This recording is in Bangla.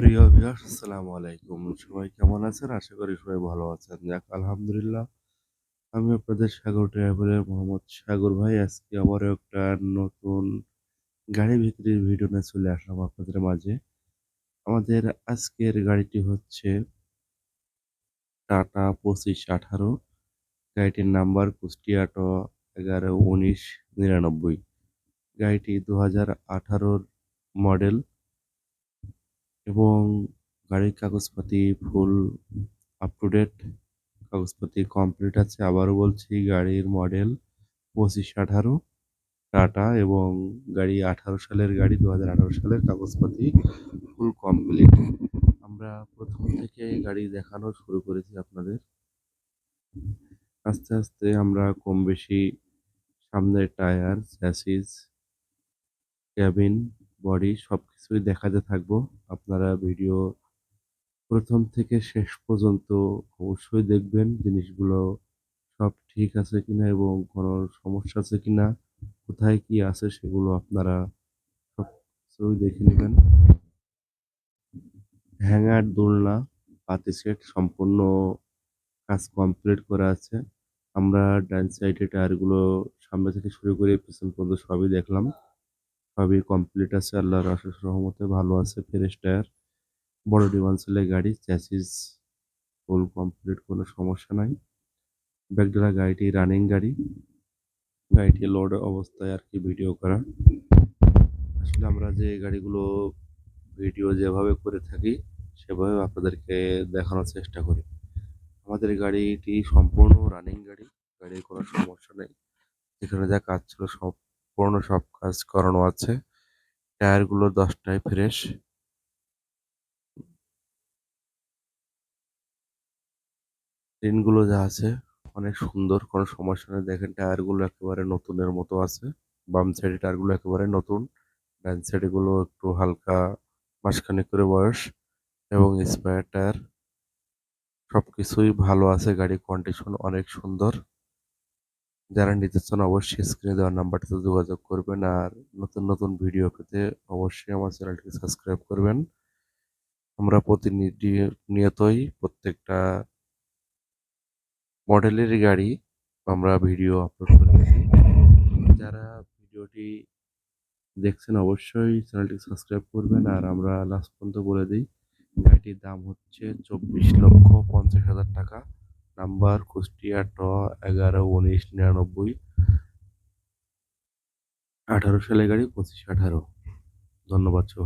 প্রিয় ভিউয়ার্স আসসালামু আলাইকুম। সবাই কেমন আছেন? আশা করি সবাই ভালো আছেন। যাক, আলহামদুলিল্লাহ, আমি আপনাদের সাগর ট্রাভেলের মোহাম্মদ সাগর ভাই। আজকে আবারও একটা নতুন গাড়ি বিক্রির ভিডিও নিয়ে চলে আসলাম আপনাদের মাঝে। আমাদের আজকের গাড়িটি হচ্ছে টাটা পঁচিশ আঠারো। গাড়িটির নাম্বার কুষ্টিয়াটো এগারো উনিশ নিরানব্বই। গাড়িটি দু হাজার আঠারোর মডেল এবং গাড়ির কাগজপাতি ফুল আপ টু ডেট কাগজপাতি কমপ্লিট আছে। আবারও বলছি, গাড়ির মডেল পঁচিশ আঠারো টাটা এবং গাড়ি আঠারো সালের গাড়ি দু হাজার আঠারো সালের কাগজপাতি ফুল কমপ্লিট আমরা প্রথম থেকে গাড়ি দেখানো শুরু করেছি আপনাদের। আস্তে আস্তে আমরা কম বেশি সামনের টায়ার চ্যাসিস ক্যাবিন বডি সব কিছুই দেখাতে থাকব। আপনারা ভিডিও প্রথম থেকে শেষ পর্যন্ত অবশ্যই দেখবেন জিনিসগুলো সব ঠিক আছে কিনা এবং কোনো সমস্যা আছে কিনা, কোথায় কি আছে সেগুলো আপনারা সব কিছুই দেখে নেবেন। হ্যাঙ্গার, দোলনা, পাতি সেট সম্পূর্ণ কাজ কমপ্লিট করা আছে। আমরা ডান সাইডে টায়ারগুলো সামনে থেকে শুরু করে পিছন পর্যন্ত সবই দেখলাম। সবই কমপ্লিট আছে। আল্লাহর অশেষ রহমতে ভালো আছে ফ্রেশ টায়ার বড় ডিমান্সেলের গাড়ি চ্যাসিস ফুল কমপ্লিট কোনো সমস্যা নাই। ব্যাকডালা গাড়িটি রানিং গাড়ি। গাড়িটি লোড অবস্থায় আর কি ভিডিও করা আসলে আমরা যে গাড়িগুলো ভিডিও যেভাবে করে থাকি, সেভাবে আপনাদেরকে দেখানোর চেষ্টা করি। আমাদের গাড়িটি সম্পূর্ণ রানিং গাড়ি, গাড়ির কোনো সমস্যা নেই। যেখানে যা কাজ ছিল সম্পূর্ণ সব কাজ করানো আছে। টায়ারগুলো দশটায় ফ্রেশ। রিনগুলো যা আছে, অনেক সুন্দর, কোনো সমস্যা নেই। দেখেন, টায়ারগুলো একেবারে নতুনের মতো আছে। বাম সাইডে টায়ারগুলো একেবারে নতুন, ডান সাইডেগুলো একটু হালকা মাসখানেক করে বয়স এবং স্পেয়ার টায়ার। সব কিছুই ভালো আছে, গাড়ির কন্ডিশন অনেক সুন্দর। যারা নিতে চান অবশ্যই স্ক্রিনে দেওয়ার নাম্বারটাতে যোগাযোগ করবেন আর নতুন নতুন ভিডিও পেতে অবশ্যই আমার চ্যানেলটিকে সাবস্ক্রাইব করবেন। আমরা প্রতিনিধি নিয়তই প্রত্যেকটা মডেলের গাড়ি আমরা ভিডিও আপলোড করে থাকি। যারা ভিডিওটি দেখছেন অবশ্যই চ্যানেলটি সাবস্ক্রাইব করবেন আর আমরা লাস্ট পর্যন্ত বলে দিই, গাড়িটির দাম হচ্ছে চব্বিশ লক্ষ পঞ্চাশ হাজার টাকা। নাম্বার কুষ্টিয়া ট এগারো উনিশ নিরানব্বই আঠারো সালে গাড়ি পঁচিশ আঠারো। ধন্যবাদ সব